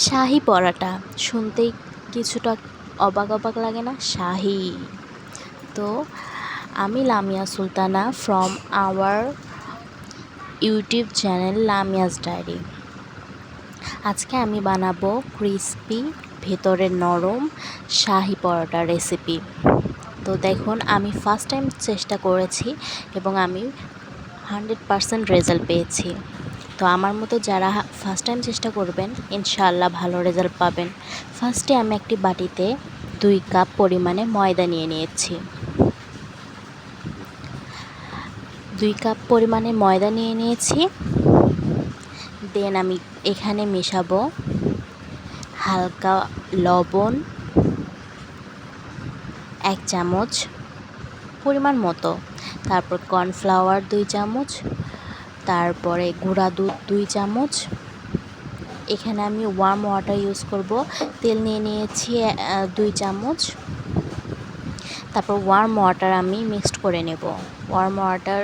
শাহি পরাটা। শুনতেই কিছুটা অবাক অবাক লাগে না? শাহি। তো, আমি Lamia Sultana from our YouTube channel Lamia's diary আজকে আমি বানাবো ক্রিসপি ভেতরে নরম শাহি পরোটা রেসিপি তো দেখুন, আমি ফার্স্ট টাইম চেষ্টা করেছি এবং আমি হান্ড্রেড পারসেন্ট রেজাল্ট পেয়েছি। তো আমার মতো যারা ফার্স্ট টাইম চেষ্টা করবেন, ইনশাআল্লাহ ভালো রেজাল্ট পাবেন। ফার্স্টে আমি একটি বাটিতে দুই কাপ পরিমাণে ময়দা নিয়ে নিয়েছি। দুই কাপ পরিমাণে ময়দা নিয়ে নিয়েছি। দেন আমি এখানে মেশাবো হালকা লবণ এক চামচ পরিমাণ মতো। তারপর কর্নফ্লাওয়ার দুই চামচ তারপরে গুঁড়া দুধ দুই চামচ। এখানে আমি ওয়ার্ম ওয়াটার ইউজ করব। তেল নিয়ে নিয়েছি দুই চামচ। তারপর ওয়ার্ম ওয়াটার আমি মিক্সড করে নেব। ওয়ার্ম ওয়াটার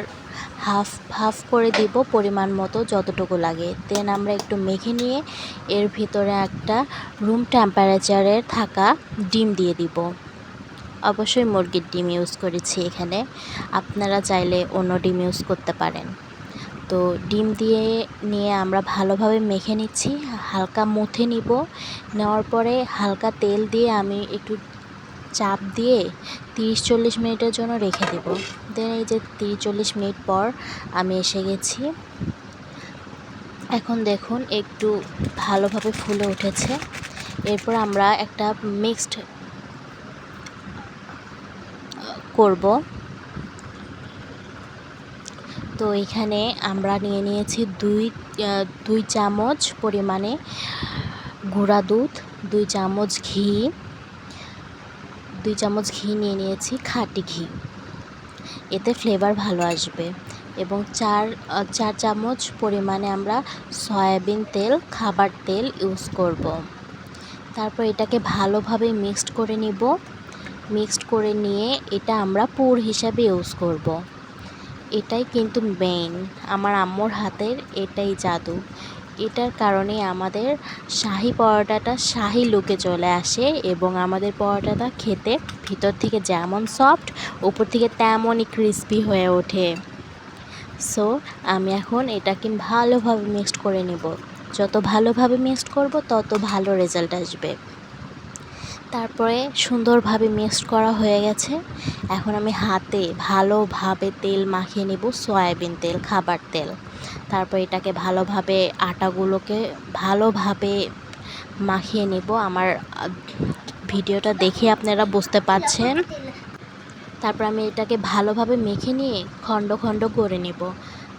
হাফ হাফ করে দিব পরিমাণ মতো যতটুকু লাগে। দেন আমরা একটু মেখে নিয়ে এর ভিতরে একটা রুম টেম্পারেচারে থাকা ডিম দিয়ে দিব। অবশ্যই মুরগির ডিম ইউজ করেছি এখানে। আপনারা চাইলে অন্য ডিম ইউজ করতে পারেন। তো ডিম দিয়ে নিয়ে আমরা ভালোভাবে মেখে নিচ্ছি, হালকা মুথে নিব। নেওয়ার পরে হালকা তেল দিয়ে আমি একটু চাপ দিয়ে তিরিশ চল্লিশ মিনিটের জন্য রেখে দেব। দেন এই যে তিরিশ চল্লিশ মিনিট পর আমি এসে গেছি। এখন দেখুন একটু ভালোভাবে ফুলে উঠেছে। এরপর আমরা একটা মিক্সড করব। তো এখানে আমরা নিয়ে নিয়েছি দুই দুই চামচ পরিমাণে গুঁড়া দুধ, দুই চামচ ঘি, দুই চামচ ঘি নিয়ে নিয়েছি খাঁটি ঘি এতে ফ্লেভার ভালো আসবে এবং চার চার চামচ পরিমাণে আমরা সয়াবিন তেল, খাবার তেল ইউজ করব। তারপর এটাকে ভালোভাবে মিক্সড করে নিব মিক্সড করে নিয়ে এটা আমরা পুর হিসাবে ইউজ করব। এটাই কিন্তু মেইন আমার আম্মুর হাতের এটাই জাদু। এটার কারণে আমাদের শাহি পরোটাটা শাহি লুকে চলে আসে এবং আমাদের পরোটাটা খেতে ভিতর থেকে যেমন সফট উপর থেকে তেমনই ক্রিস্পি হয়ে ওঠে। সো আমি এখন এটাকে ভালোভাবে মিক্সড করে নেব। যত ভালোভাবে মিক্সড করব, তত ভালো রেজাল্ট আসবে। তারপরে সুন্দরভাবে মিক্সড করা হয়ে গেছে। এখন আমি হাতে ভালোভাবে তেল মাখিয়ে নেব, সয়াবিন তেল, খাবার তেল। তারপর এটাকে ভালোভাবে আটাগুলোকে ভালোভাবে মাখিয়ে নেব। আমার ভিডিওটা দেখে আপনারা বুঝতে পারছেন। তারপর আমি এটাকে ভালোভাবে মেখে নিয়ে খণ্ড খণ্ড করে নেব।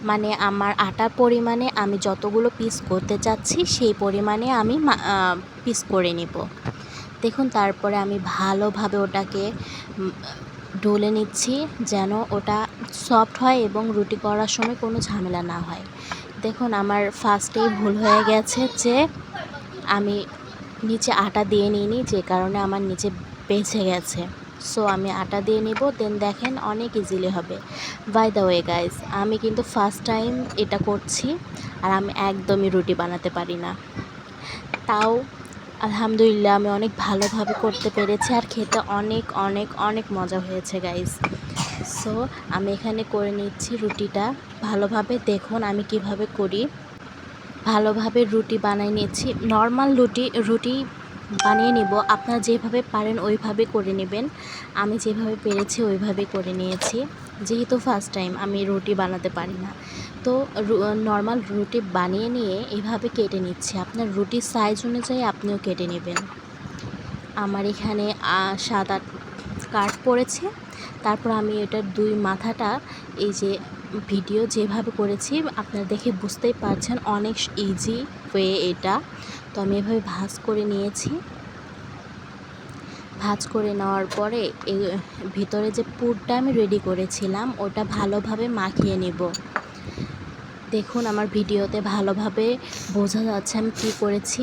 মানে আমার আটার পরিমাণে আমি যতগুলো পিস করতে চাচ্ছি, সেই পরিমাণে আমি পিস করে নেব। দেখুন, তারপরে আমি ভালোভাবে ওটাকে ডলে নিচ্ছি যেন ওটা সফট হয় এবং রুটি করার সময় কোনো ঝামেলা না হয়। দেখুন, আমার ফার্স্টেই ভুল হয়ে গেছে যে আমি নিচে আটা দিয়ে নিইনি, যে কারণে আমার নিচে বেঁচে গেছে। সো আমি আটা দিয়ে নিব দেন দেখেন অনেক ইজিলি হবে। বাই দ্য ওয়ে গাইজ আমি কিন্তু ফার্স্ট টাইম এটা করছি আর আমি একদমই রুটি বানাতে পারি না। তাও আলহামদুলিল্লাহ, আমি অনেক ভালোভাবে করতে পেরেছি আর খেতে অনেক অনেক অনেক মজা হয়েছে গাইজ সো আমি এখানে করে নিচ্ছি রুটিটা। ভালোভাবে দেখুন আমি কীভাবে করি। ভালোভাবে রুটি বানিয়ে নিচ্ছি। নর্মাল রুটি রুটি বানিয়ে নিব। আপনারা যেভাবে পারেন ওইভাবে করে নেবেন। আমি যেভাবে পেরেছি ওইভাবে করে নিয়েছি। যেহেতু ফার্স্ট টাইম আমি রুটি বানাতে পারি না, তো নর্মাল রুটি বানিয়ে নিয়ে এভাবে কেটে নিচ্ছি। আপনার রুটির সাইজ অনুযায়ী আপনিও কেটে নেবেন। আমার এখানে সাত আট কাট পড়েছে। তারপর আমি এটার দুই মাথাটা, এই যে ভিডিও যেভাবে করেছি, আপনারা দেখে বুঝতেই পারছেন অনেক ইজি ওয়ে এটা। তো আমি এভাবে ভাজ করে নিয়েছি। ভাজ করে নেওয়ার পরে ভিতরে যে পুরটা আমি রেডি করেছিলাম, ওটা ভালোভাবে মাখিয়ে নেব। দেখুন, আমার ভিডিওতে ভালোভাবে বোঝা যাচ্ছে আমি কী করেছি।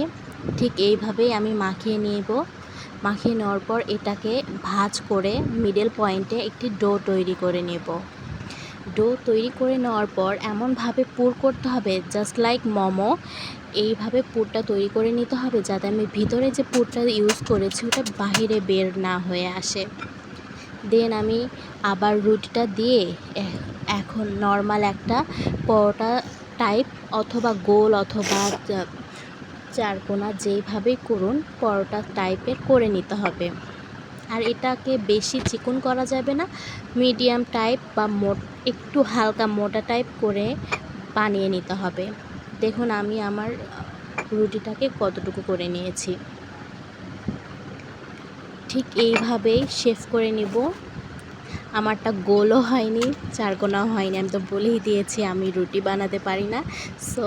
ঠিক এইভাবেই আমি মাখিয়ে নেব। মাখিয়ে নেওয়ার পর এটাকে ভাজ করে মিডল পয়েন্টে একটি ডো তৈরি করে নেব। ডো তৈরি করে নেওয়ার পর এমনভাবে পুর করতে হবে জাস্ট লাইক মোমো। এইভাবে পুরটা তৈরি করে নিতে হবে যাতে আমি ভিতরে যে পুরটা ইউজ করেছি ওটা বাহিরে বের না হয়ে আসে। দেন আমি আবার রুটিটা দিয়ে এখন নর্মাল একটা পরোটা টাইপ অথবা গোল অথবা চারকোনা যেইভাবেই করুন, পরোটা টাইপের করে নিতে হবে। আর এটাকে বেশি চিকন করা যাবে না মিডিয়াম টাইপ বা মোট, একটু হালকা মোটা টাইপ করে বানিয়ে নিতে হবে। দেখুন আমি আমার রুটিটাকে কতটুকু করে নিয়েছি। ঠিক এইভাবেই শেফ করে নিব। আমারটা গোলও হয়নি, চারকোনাও হয়নি। আমি তো বলেই দিয়েছি, আমি রুটি বানাতে পারি না। সো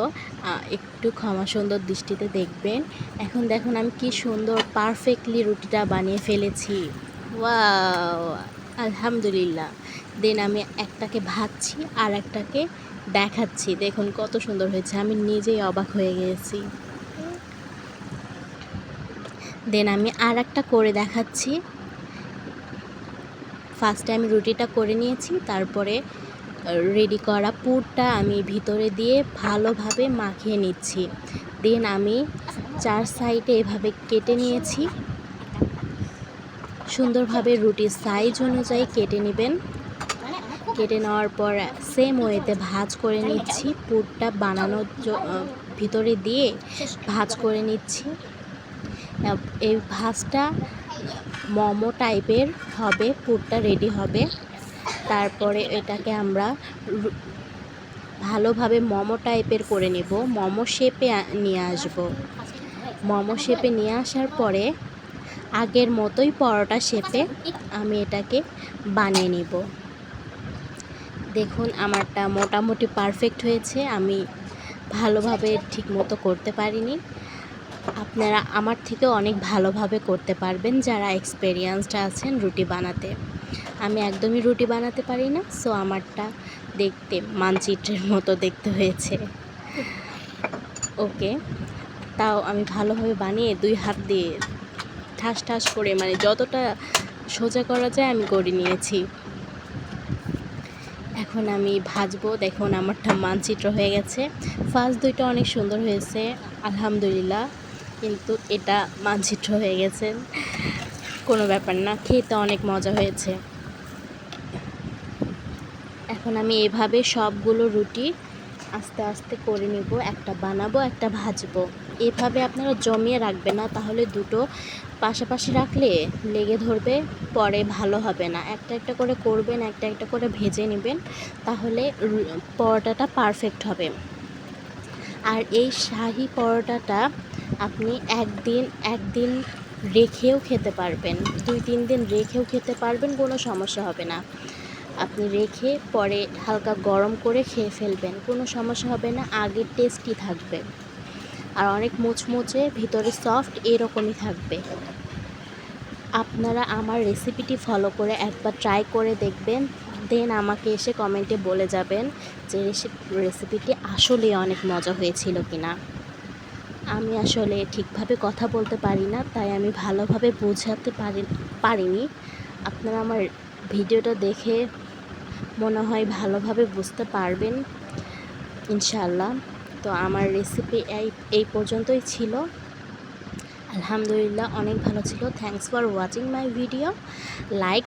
একটু ক্ষমা সুন্দর দৃষ্টিতে দেখবেন। এখন দেখুন আমি কি সুন্দর পারফেক্টলি রুটিটা বানিয়ে ফেলেছি। ওয়াও আলহামদুলিল্লাহ। দেন আমি একটাকে ভাজছি আর একটাকে দেখাচ্ছি। দেখুন কত সুন্দর হয়েছে, আমি নিজেই অবাক হয়ে গেছি। দেন আমি আর একটা করে দেখাচ্ছি। ফার্স্টে আমি রুটিটা করে নিয়েছি, তারপরে রেডি করা পুরটা আমি ভিতরে দিয়ে ভালোভাবে মাখিয়ে নিচ্ছি। দেন আমি চার সাইডে এভাবে কেটে নিয়েছি। সুন্দরভাবে রুটির সাইজ অনুযায়ী কেটে নেবেন। কেটে নেওয়ার পর সেম ওয়েতে ভাজ করে নিচ্ছি। পুরটা বানানোর ভিতরে দিয়ে ভাজ করে নিচ্ছি। এই ভাজটা মোমো টাইপের হবে, পুরটা রেডি হবে। তারপরে এটাকে আমরা ভালোভাবে মোমো টাইপের করে নেব। মোমো শেপে নিয়ে আসব। মোমো শেপে নিয়ে আসার পরে আগের মতোই পরোটা শেপে আমি এটাকে বানিয়ে নিব। দেখুন, আমারটা মোটামুটি পারফেক্ট হয়েছে। আমি ভালোভাবে ঠিক মতো করতে পারিনি। আপনারা আমার থেকে অনেক ভালোভাবে করতে পারবেন যারা এক্সপেরিয়েন্সড আছেন রুটি বানাতে। আমি একদমই রুটি বানাতে পারি না সো আমারটা দেখতে, মানচিত্রের মতো দেখতে হয়েছে। ওকে তাও আমি ভালোভাবে বানিয়ে দুই হাত দিয়ে ঠাস ঠাস করে মানে যতটা সোজা করা যায় আমি করে নিয়েছি। এখন আমি ভাজবো, দেখুন আমারটা মানচিত্র হয়ে গেছে। ফার্স্ট দুইটা অনেক সুন্দর হয়েছে, আলহামদুলিল্লাহ। কিন্তু এটা মানচিত্র হয়ে গেছে। কোনো ব্যাপার না, খেতে অনেক মজা হয়েছে। এখন আমি এভাবে সবগুলো রুটি আস্তে আস্তে করে নিব, একটা বানাবো, একটা ভাজবো। এভাবে আপনারা জমিয়ে রাখবেন না, তাহলে দুটো পাশাপাশি রাখলে লেগে ধরবে, পরে ভালো হবে না। একটা একটা করে করবেন, একটা একটা করে ভেজে নেবেন, তাহলে পরোটাটা পারফেক্ট হবে। আর এই শাহি পরোটাটা আপনি একদিন একদিন রেখেও খেতে পারবেন। দুই, তিন দিন রেখেও খেতে পারবেন, কোনো সমস্যা হবে না। আপনি রেখে পরে হালকা গরম করে খেয়ে ফেলবেন, কোনো সমস্যা হবে না আগের টেস্টই থাকবে। আর অনেক মুচমুচে, ভিতরে সফট এরকমই থাকবে। আপনারা আমার রেসিপিটি ফলো করে একবার ট্রাই করে দেখবেন দেন আমাকে এসে কমেন্টে বলে যাবেন যে রেসিপিটি আসলে অনেক মজা হয়েছিল কিনা। আমি আসলে ঠিকভাবে কথা বলতে পারি না, তাই আমি ভালোভাবে বোঝাতে পারি, পারিনি। আপনারা আমার ভিডিওটা দেখে মনে হয় ভালোভাবে বুঝতে পারবেন ইনশাল্লাহ তো আমার রেসিপি এই এই পর্যন্তই ছিল। আলহামদুলিল্লাহ অনেক ভালো ছিল। Thanks for watching my video like